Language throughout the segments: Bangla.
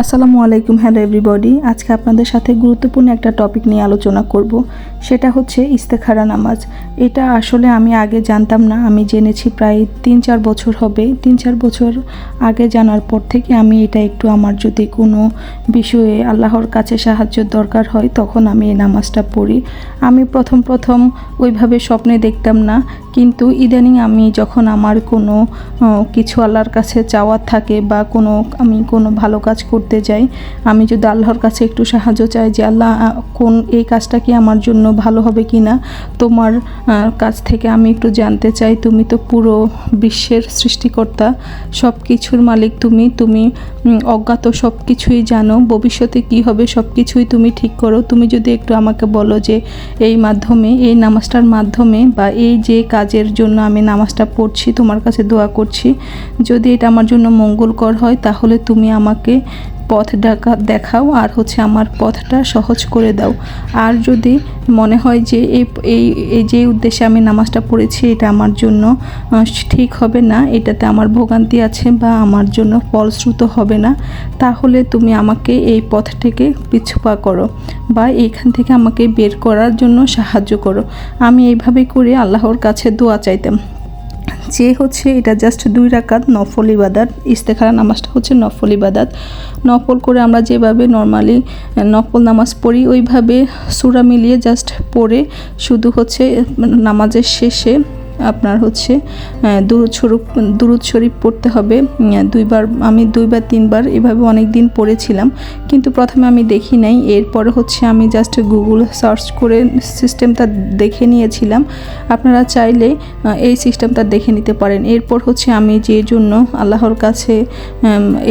আসসালামু আলাইকুম হ্যালো এভরিবডি। আজকে আপনাদের সাথে গুরুত্বপূর্ণ একটা টপিক নিয়ে আলোচনা করব। সেটা হচ্ছে ইস্তেখারা নামাজ। এটা আসলে আমি আগে জানতাম না, আমি জেনেছি প্রায় তিন চার বছর হবে। তিন চার বছর আগে জানার পর থেকে আমি এটা একটু আমার যদি কোনো বিষয়ে আল্লাহর কাছে সাহায্য দরকার হয়, তখন আমি এই নামাজটা পড়ি। আমি প্রথম প্রথম ওইভাবে স্বপ্নে দেখতাম না, কিন্তু ইদানিং আমি যখন আমার কোনো কিছু আল্লাহর কাছে চাওয়ার থাকে বা কোনো, আমি কোনো ভালো কাজ করতে যাই, আমি যদি আল্লাহর কাছে একটু সাহায্য চাই যে, আল্লাহ কোন, এই কাজটা কি আমার জন্য ভালো হবে কি না, তোমার কাছ থেকে আমি একটু জানতে চাই। তুমি তো পুরো বিশ্বের সৃষ্টিকর্তা সব কিছুর মালিক তুমি। তুমি অজ্ঞাত সব কিছুই জানো। ভবিষ্যতে কি হবে সব কিছুই তুমি ঠিক করো। তুমি যদি একটু আমাকে বলো যে, এই মাধ্যমে, এই নামাজটার মাধ্যমে বা এই যে কাজের জন্য আমি নামাজটা পড়ছি, তোমার কাছে দোয়া করছি, যদি এটা আমার জন্য মঙ্গলকর হয়, তাহলে তুমি আমাকে পথ ডাকা দেখাও আর হচ্ছে আমার পথটা সহজ করে দাও। আর যদি মনে হয় যে এই এই যে উদ্দেশ্যে আমি নামাজটা পড়েছি, এটা আমার জন্য ঠিক হবে না, এটাতে আমার ভোগান্তি আছে বা আমার জন্য ফলশ্রুত হবে না, তাহলে তুমি আমাকে এই পথ থেকে পিছুপা করো বা এইখান থেকে আমাকে বের করার জন্য সাহায্য করো। আমি এইভাবে করে আল্লাহর কাছে দোয়া চাইতাম। যে হচ্ছে এটা জাস্ট দুই রাকাত নফল ইবাদাত ইস্তেখারা নামাজটা হচ্ছে নফল ইবাদাত। নফল করে আমরা যেভাবে নর্মালি নফল নামাজ পড়ি, ওইভাবে সুরা মিলিয়ে জাস্ট পড়ে, শুধু হচ্ছে নামাজের শেষে আপনার হচ্ছে দুরুদ শরীফ দুরুদ শরীফ পড়তে হবে। দুইবার, আমি দুইবার, তিনবার এভাবে অনেক দিন পড়েছিলাম, কিন্তু প্রথমে আমি দেখি নাই। এরপরে হচ্ছে আমি জাস্ট গুগল সার্চ করে সিস্টেমটা দেখে নিয়েছিলাম। আপনারা চাইলে এই সিস্টেমটা দেখে নিতে পারেন। এরপর হচ্ছে আমি যে জন্য আল্লাহর কাছে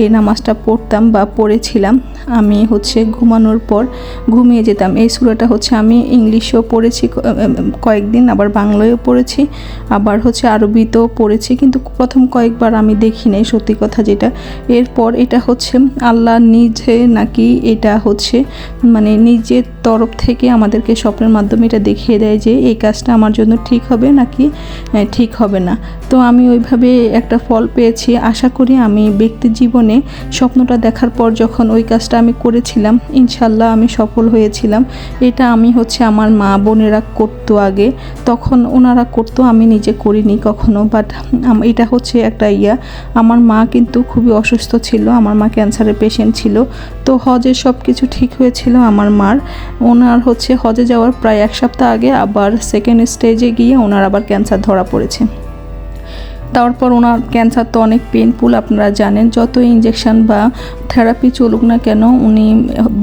এই নামাজটা পড়তাম বা পড়েছিলাম, আমি হচ্ছে ঘুমানোর পর ঘুমিয়ে যেতাম। এই সুরাটা হচ্ছে আমি ইংলিশেও পড়েছি কয়েকদিন, আবার বাংলায়ও পড়েছি। আবার হচ্ছে আরবিতেও পড়েছি, কিন্তু প্রথম কয়েকবার আমি দেখি নাই, সত্যি কথা যেটা। এরপর এটা হচ্ছে আল্লাহ নিজে নাকি এটা হচ্ছে মানে নিজের তরফ থেকে আমাদেরকে স্বপ্নের মাধ্যমে এটা দেখিয়ে দেয় যে এই কাজটা আমার জন্য ঠিক হবে নাকি ঠিক হবে না। তো আমি ওইভাবে একটা ফল পেয়েছি, আশা করি আমি ব্যক্তি জীবনে স্বপ্নটা দেখার পর যখন ওই কাজটা আমি করেছিলাম ইনশাল্লাহ আমি সফল হয়েছিলাম। এটা আমি হচ্ছে আমার মা বোনেরা করতো আগে, তখন ওনারা করতো, আমি নিজে করিনি কখনো বাট এটা হচ্ছে একটা ইয়া। আমার মা কিন্তু খুবই অসুস্থ ছিল, আমার মা ক্যান্সারের পেশেন্ট ছিল, তো হজে সব কিছু ঠিক হয়েছিল আমার মার। ওনার হচ্ছে হজে যাওয়ার প্রায় এক সপ্তাহ আগে আবার সেকেন্ড স্টেজে গিয়ে ওনার আবার ক্যান্সার ধরা পড়েছে। তারপর ওনার ক্যান্সার তো অনেক পেনফুল আপনারা জানেন। যত ইঞ্জেকশন বা থেরাপি চলুক না কেন, উনি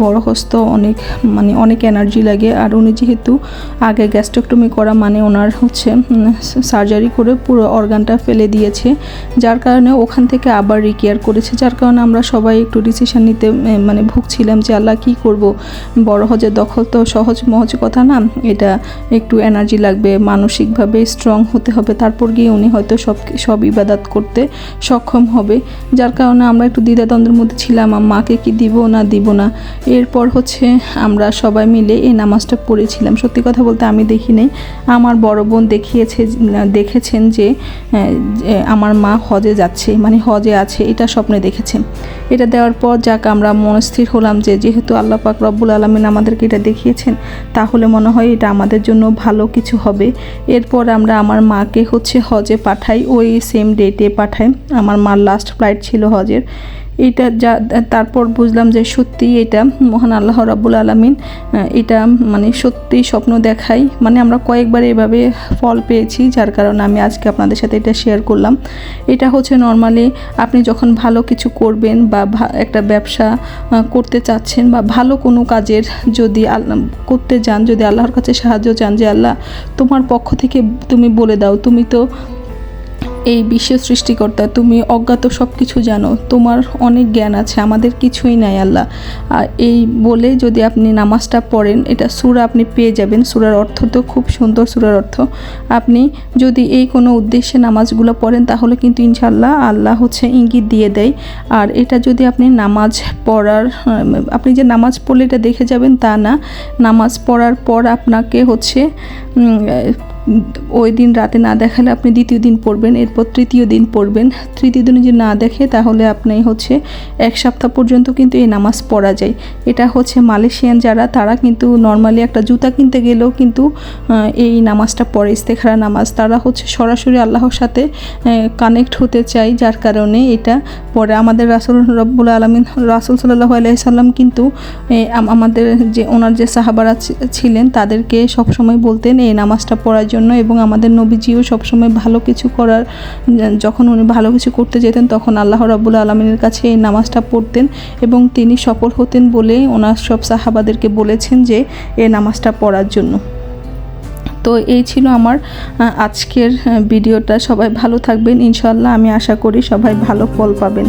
বড় হস্ত, অনেক মানে অনেক এনার্জি লাগে। আর উনি যেহেতু আগে গ্যাস্ট্রেক্টমি করা মানে ওনার হচ্ছে সার্জারি করে পুরো অর্গানটা ফেলে দিয়েছে। যার কারণে ওখান থেকে আবার রিকেয়ার করেছে। যার কারণে আমরা সবাই একটু ডিসিশন নিতে মানে ভুগছিলাম যে আল্লাহ কী করব? বড় হজের দখল তো সহজ মহজ কথা না? এটা একটু এনার্জি লাগবে, মানসিকভাবে স্ট্রং হতে হবে। তারপর গিয়ে উনি হয়তো সব সব ইবাদাত করতে সক্ষম হবে। যার কারণে আমরা একটু দ্বিধাদ্বন্দ্বের মধ্যে ছিলাম মাকে কি দিব, না দিব না। এরপর হচ্ছে আমরা সবাই মিলে এই নামাজটা পড়েছিলাম। সত্যি কথা বলতে আমি দেখি নাই। আমার বড় বোন দেখিয়েছে, দেখেছেন যে আমার মা হজে যাচ্ছে মানে হজে আছে, এটা স্বপ্নে দেখেছেন এটা দেওয়ার পর যাক আমরা মনস্থির হলাম যে, যেহেতু আল্লাহ পাক রব্বুল আলমিন আমাদেরকে এটা দেখিয়েছেন, তাহলে মনে হয় এটা আমাদের জন্য ভালো কিছু হবে। এরপর আমরা আমার মাকে হচ্ছে হজে পাঠাই, ওই সেম ডেটে পাঠায় আমার মার লাস্ট ফ্লাইট ছিল হজের। এটা যা, তারপর বুঝলাম যে সত্যি এটা মহান আল্লাহ রাব্বুল আলমিন এটা মানে সত্যি স্বপ্ন দেখাই। মানে আমরা কয়েকবার এভাবে ফল পেয়েছি, যার কারণে আমি আজকে আপনাদের সাথে এটা শেয়ার করলাম। এটা হচ্ছে নর্মালি আপনি যখন ভালো কিছু করবেন বা একটা ব্যবসা করতে চাচ্ছেন বা ভালো কোনো কাজের যদি করতে যান, যদি আল্লাহর কাছে সাহায্য চান যে, আল্লাহ, তোমার পক্ষ থেকে তুমি বলে দাও, তুমি তো এই বিশ্ব সৃষ্টিকর্তা, তুমি অজ্ঞাত সব কিছু জানো। তোমার অনেক জ্ঞান আছে, আমাদের কিছুই নাই আল্লাহ। আর এই বলে যদি আপনি নামাজটা পড়েন, এটা সুরা আপনি পেয়ে যাবেন। সুরার অর্থ তো খুব সুন্দর সুরার অর্থ। আপনি যদি এই কোনো উদ্দেশ্যে নামাজগুলো পড়েন, তাহলে কিন্তু ইনশাল্লাহ আল্লাহ হচ্ছে ইঙ্গিত দিয়ে দেয়। আর এটা যদি আপনি নামাজ পড়ার আপনি যে নামাজ পড়লে এটা দেখে যাবেন, তা না। নামাজ পড়ার পর আপনাকে হচ্ছে ওই দিন রাতে না দেখালে আপনি দ্বিতীয় দিন পড়বেন, এরপর তৃতীয় দিন পড়বেন। তৃতীয় দিনে যদি না দেখে, তাহলে আপনি হচ্ছে এক সপ্তাহ পর্যন্ত কিন্তু এই নামাজ পড়া যায়। এটা হচ্ছে মালয়েশিয়ান যারা, তারা কিন্তু নর্মালি একটা জুতা কিনতে গেলেও কিন্তু এই নামাজটা পড়ে ইস্তেখারা নামাজ। তারা হচ্ছে সরাসরি আল্লাহর সাথে কানেক্ট হতে চায়, যার কারণে এটা পরে আমাদের রাসুল রব্বুল আলমিন, রাসুল সাল্লাহ আলাইসাল্লাম কিন্তু আমাদের যে, ওনার যে সাহাবারা ছিলেন, তাদেরকে সবসময় বলতেন এই নামাজটা পড়ার জন্য এবং আমাদের নবীজিও সবসময় ভালো কিছু করার যখন উনি ভালো কিছু করতে যেতেন তখন আল্লাহ রাবুল আলমিনের কাছে এই নামাজটা পড়তেন এবং তিনি সফল হতেন বলে ওনার সব সাহাবাদেরকে বলেছেন যে, এই নামাজটা পড়ার জন্য। তো এই ছিল আমার আজকের ভিডিওটা। সবাই ভালো থাকবেন। ইনশাল্লাহ আমি আশা করি সবাই ভালো ফল পাবেন।